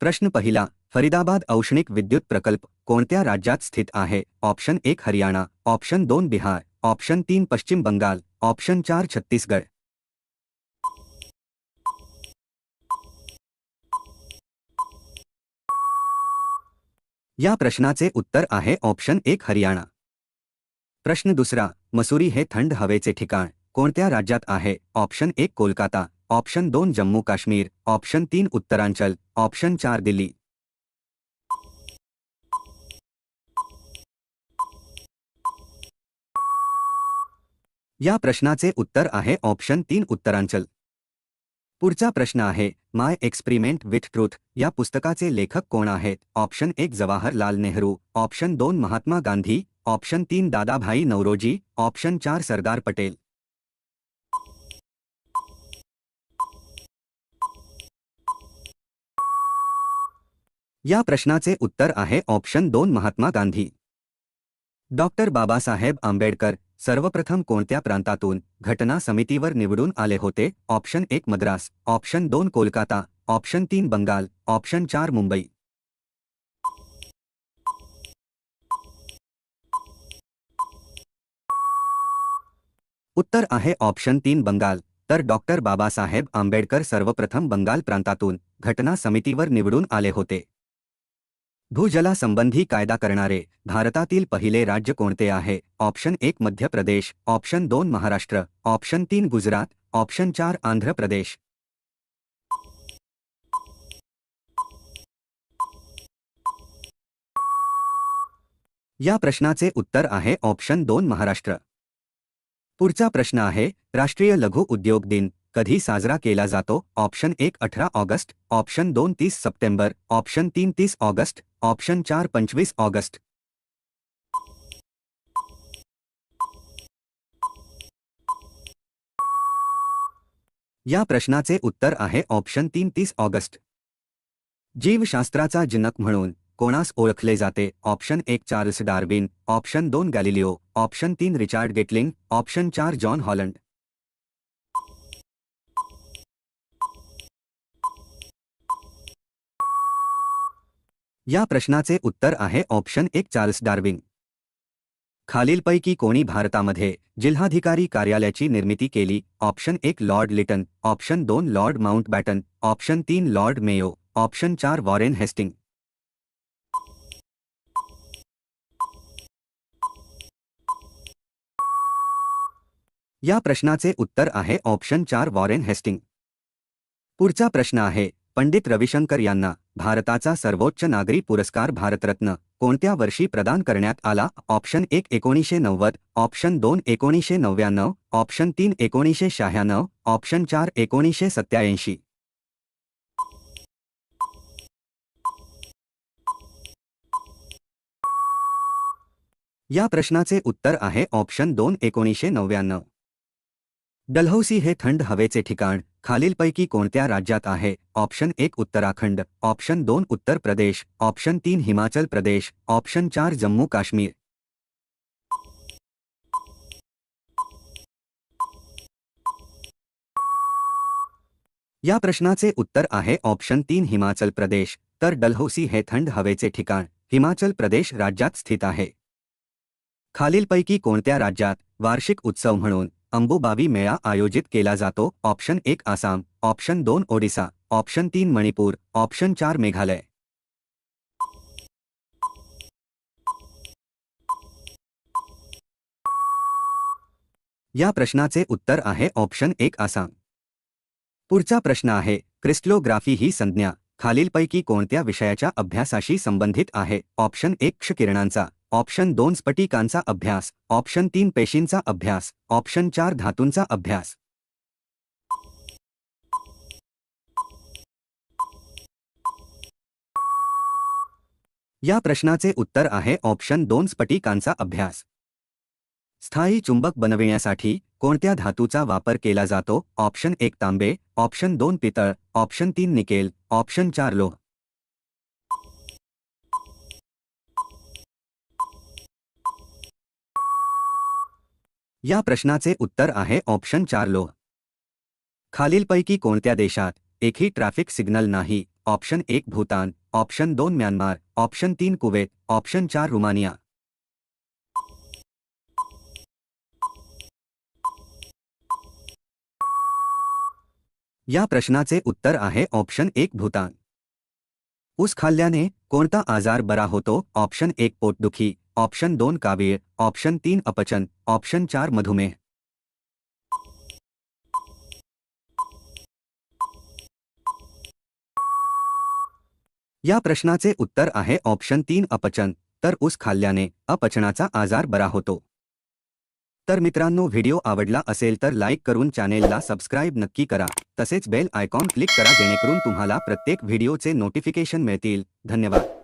प्रश्न पहिला, फरीदाबाद औष्णिक विद्युत प्रकल्प कोणत्या राज्यात स्थित आहे? ऑप्शन एक हरियाणा. ऑप्शन दोन, बिहार. ऑप्शन तीन, पश्चिम बंगाल. ऑप्शन चार छत्तीसगड या प्रश्नाचे उत्तर आहे ऑप्शन एक, हरियाणा. प्रश्न दुसरा, मसुरी हे थंड हवेचे ठिकाण कोणत्या राज्यात आहे? ऑप्शन एक कोलकाता. ऑप्शन दोन जम्मू काश्मीर, ऑप्शन तीन उत्तरांचल, ऑप्शन चार दिल्ली. या प्रश्नाचे उत्तर आहे ऑप्शन तीन उत्तरांचल. पुढचा प्रश्न आहे माय एक्सपेरिमेंट विथ ट्रूथ या पुस्तकाचे लेखक कोण आहेत? ऑप्शन एक जवाहरलाल नेहरू, ऑप्शन दोन महात्मा गांधी, ऑप्शन तीन दादाभाई नवरोजी ऑप्शन चार सरदार पटेल. या प्रश्नाचे उत्तर आहे ऑप्शन दोन महात्मा गांधी. डॉक्टर बाबासाहेब आंबेडकर सर्वप्रथम कोणत्या प्रांतातून घटना समितीवर निवडून आले होते? ऑप्शन एक मद्रास, ऑप्शन दोन कोलकाता, ऑप्शन तीन बंगाल, ऑप्शन चार मुंबई. उत्तर आहे ऑप्शन तीन बंगाल, तर डॉक्टर बाबासाहेब आंबेडकर सर्वप्रथम बंगाल प्रांतातून घटना समितीवर निवडून आले होते. भूजलासंबंधी कायदा करणारे भारतातील पहिले राज्य कोणते आहे? ऑप्शन एक मध्य प्रदेश, ऑप्शन दोन महाराष्ट्र, ऑप्शन तीन गुजरात, ऑप्शन चार आंध्र प्रदेश. या प्रश्नाचे उत्तर आहे ऑप्शन दोन महाराष्ट्र. पुढचा प्रश्न आहे, राष्ट्रीय लघु उद्योग दिन. कधी साजरा केला जातो? ऑप्शन एक, अठरा ऑगस्ट. ऑप्शन दोन, तीस सप्टेंबर. ऑप्शन तीन, तीस ऑगस्ट. ऑप्शन चार, पंचवीस ऑगस्ट. या प्रश्नाचे उत्तर आहे ऑप्शन तीन, तीस ऑगस्ट. जीवशास्त्राचा जनक म्हणून कोणास ओळखले जाते? ऑप्शन एक, चार्ल्स डार्विन. ऑप्शन दोन, गॅलिलिओ. ऑप्शन तीन, रिचार्ड गेटलिंग. ऑप्शन चार, जॉन हॉलंड. या प्रश्नाचे उत्तर आहे ऑप्शन एक चार्ल्स डार्विन. खालीलपैकी कोणी भारतामध्ये जिल्हाधिकारी कार्यालयाची निर्मिती केली? ऑप्शन एक लॉर्ड लिटन, ऑप्शन दोन लॉर्ड माउंट बॅटन ऑप्शन तीन लॉर्ड मेयो, ऑप्शन चार वॉरेन हेस्टिंग. या प्रश्नाचे उत्तर आहे ऑप्शन चार वॉरेन हेस्टिंग. पुढचा प्रश्न आहे पंडित रविशंकर यांना भारताचा सर्वोच्च नागरी पुरस्कार भारतरत्न कोणत्या वर्षी प्रदान करण्यात आला? ऑप्शन एक एकोणीसशे नव्वद ऑप्शन दोन एकोणीसशे नव्याण्णव ऑप्शन तीन एकोणीसशे शहाण्णव ऑप्शन चार एकोणीसशे सत्याऐंशी या प्रश्नाचे उत्तर आहे ऑप्शन दोन एकोणीसशे नव्याण्णव. डलहौसी हे थंड हवेचे ठिकाण खालीलपैकी कोणत्या राज्यात आहे? ऑप्शन एक उत्तराखंड, ऑप्शन दोन उत्तर प्रदेश, ऑप्शन तीन हिमाचल प्रदेश, ऑप्शन चार जम्मू काश्मीर. या प्रश्नाचे उत्तर आहे ऑप्शन तीन हिमाचल प्रदेश, तर डलहौसी हे थंड हवेचे ठिकाण, हिमाचल प्रदेश राज्यात स्थित आहे. खालीलपैकी कोणत्या राज्यात वार्षिक उत्सव म्हणून अंबुबावी मेळा आयोजित केला जातो. ऑप्शन एक आसाम. ऑप्शन दोन ओडिसा. ऑप्शन तीन मणिपूर. ऑप्शन चार मेघालय. या प्रश्नाचे उत्तर आहे. ऑप्शन एक आसाम. पुढचा प्रश्न आहे. क्रिस्टलोग्राफी ही संज्ञा. खालीलपैकी कोणत्या विषयाच्या अभ्यासाशी संबंधित आहे? ऑप्शन एक क्षकिरणांचा. ऑप्शन दोन स्फटिकांचा अभ्यास. ऑप्शन तीन पेशींचा अभ्यास. ऑप्शन चार धातूंचा अभ्यास. या प्रश्नाचे उत्तर आहे ऑप्शन दोन स्फटिकांचा अभ्यास. स्थायी चुंबक बनविण्यासाठी कोणत्या धातूचा वापर केला जातो? ऑप्शन एक तांबे. ऑप्शन दोन पितळ. ऑप्शन तीन निकेल. ऑप्शन चार लोह. या प्रश्नाचे उत्तर आहे ऑप्शन चार लोह. खालीलपैकी कोणत्या देशात एकही ट्रॅफिक सिग्नल नाही? ऑप्शन एक भूतान, ऑप्शन दोन म्यानमार, ऑप्शन तीन कुवेत, ऑप्शन चार रुमानिया. या प्रश्नाचे उत्तर आहे ऑप्शन एक भूतान. ऊस खाल्ल्याने कोणता आजार बरा होतो? ऑप्शन एक पोटदुखी ऑप्शन दोन कावीळ ऑप्शन तीन अपचन, ऑप्शन चार मधुमेह. या प्रश्नाचे उत्तर आहे ऑप्शन तीन अपचन, तर ऊस खाल्ल्याने अपचनाचा आजार बरा होतो. तर मित्रांनो, व्हिडिओ आवडला असेल तर लाईक करून चॅनेलला सबस्क्राईब नक्की करा. तसेच बेल आयकॉन क्लिक करा जेणेकरून तुम्हाला प्रत्येक व्हिडिओचे नोटिफिकेशन मिळतील. धन्यवाद.